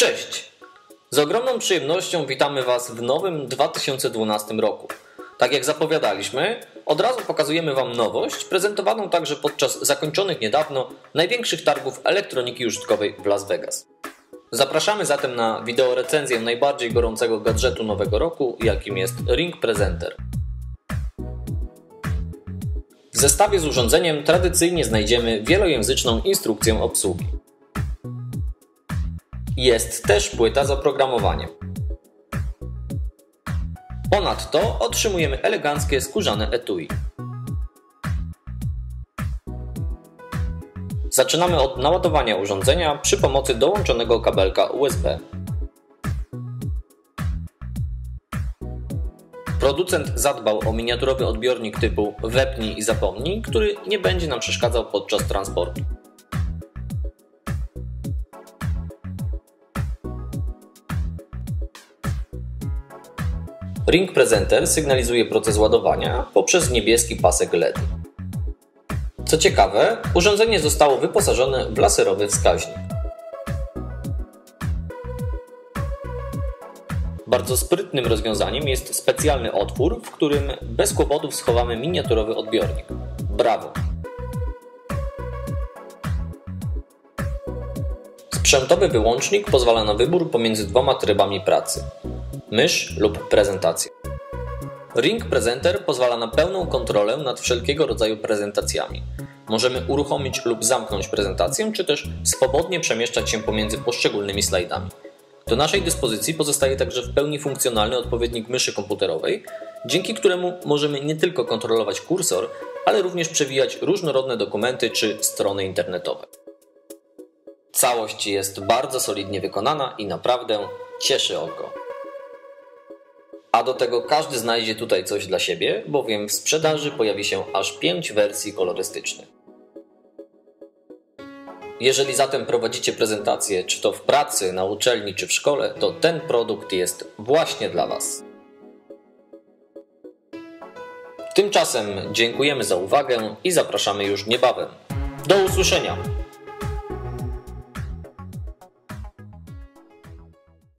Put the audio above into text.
Cześć! Z ogromną przyjemnością witamy Was w nowym 2012 roku. Tak jak zapowiadaliśmy, od razu pokazujemy Wam nowość, prezentowaną także podczas zakończonych niedawno największych targów elektroniki użytkowej w Las Vegas. Zapraszamy zatem na wideo recenzję najbardziej gorącego gadżetu nowego roku, jakim jest Ring Presenter. W zestawie z urządzeniem tradycyjnie znajdziemy wielojęzyczną instrukcję obsługi. Jest też płyta z oprogramowaniem. Ponadto otrzymujemy eleganckie skórzane etui. Zaczynamy od naładowania urządzenia przy pomocy dołączonego kabelka USB. Producent zadbał o miniaturowy odbiornik typu wepnij i zapomnij, który nie będzie nam przeszkadzał podczas transportu. Ring Presenter sygnalizuje proces ładowania poprzez niebieski pasek LED. Co ciekawe, urządzenie zostało wyposażone w laserowy wskaźnik. Bardzo sprytnym rozwiązaniem jest specjalny otwór, w którym bez kłopotów schowamy miniaturowy odbiornik. Brawo! Sprzętowy wyłącznik pozwala na wybór pomiędzy dwoma trybami pracy mysz lub prezentację. Ring Presenter pozwala na pełną kontrolę nad wszelkiego rodzaju prezentacjami. Możemy uruchomić lub zamknąć prezentację, czy też swobodnie przemieszczać się pomiędzy poszczególnymi slajdami. Do naszej dyspozycji pozostaje także w pełni funkcjonalny odpowiednik myszy komputerowej, dzięki któremu możemy nie tylko kontrolować kursor, ale również przewijać różnorodne dokumenty czy strony internetowe. Całość jest bardzo solidnie wykonana i naprawdę cieszy oko. A do tego każdy znajdzie tutaj coś dla siebie, bowiem w sprzedaży pojawi się aż 5 wersji kolorystycznych. Jeżeli zatem prowadzicie prezentację, czy to w pracy, na uczelni, czy w szkole, to ten produkt jest właśnie dla Was. Tymczasem dziękujemy za uwagę i zapraszamy już niebawem. Do usłyszenia!